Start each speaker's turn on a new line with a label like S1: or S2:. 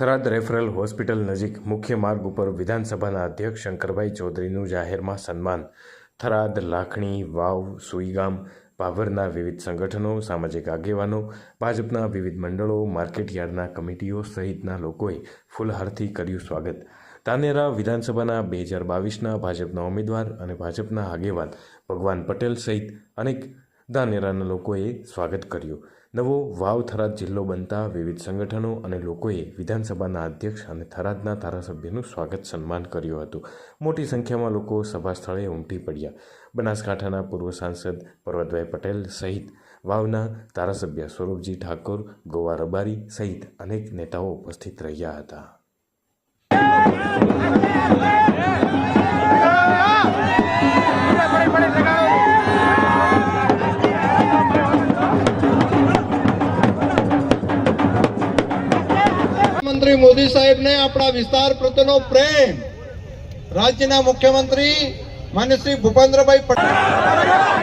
S1: Tharad referral hospital નજીક મુખ્ય માર્ગ ઉપર વિધાનસભાના અધ્યક્ષ શંકરભાઈ ચૌધરીનું જાહેરમાં સન્માન. થરાદ, લાખણી, વાવ, સુઈગામ ભાભરના વિવિધ સંગઠનો, સામાજિક આગેવાનો, ભાજપના વિવિધ મંડળો, માર્કેટયાર્ડના કમિટીઓ સહિતના લોકોએ ફૂલહારથી કર્યું સ્વાગત. તાનેરા વિધાનસભાના બે હજાર બાવીસના ભાજપના ઉમેદવાર અને ભાજપના આગેવાન ભગવાન પટેલ સહિત અનેક ધાનેરાના લોકોએ સ્વાગત કર્યું. નવો વાવ થરાદ જિલ્લો બનતા વિવિધ સંગઠનો અને લોકોએ વિધાનસભાના અધ્યક્ષ અને થરાદના ધારાસભ્યનું સ્વાગત સન્માન કર્યું હતું. મોટી સંખ્યામાં લોકો સભા સ્થળે ઉમટી પડ્યા. બનાસકાંઠાના પૂર્વ સાંસદ પર્વતભાઈ પટેલ સહિત વાવના ધારાસભ્ય સ્વરૂપજી ઠાકોર, ગોવા રબારી સહિત અનેક નેતાઓ ઉપસ્થિત રહ્યા હતા.
S2: મંત્રી મોદી સાહેબને આપણા વિસ્તાર પ્રત્યેનો પ્રેમ. રાજ્યના મુખ્યમંત્રી માન્ય ભૂપેન્દ્રભાઈ પટેલ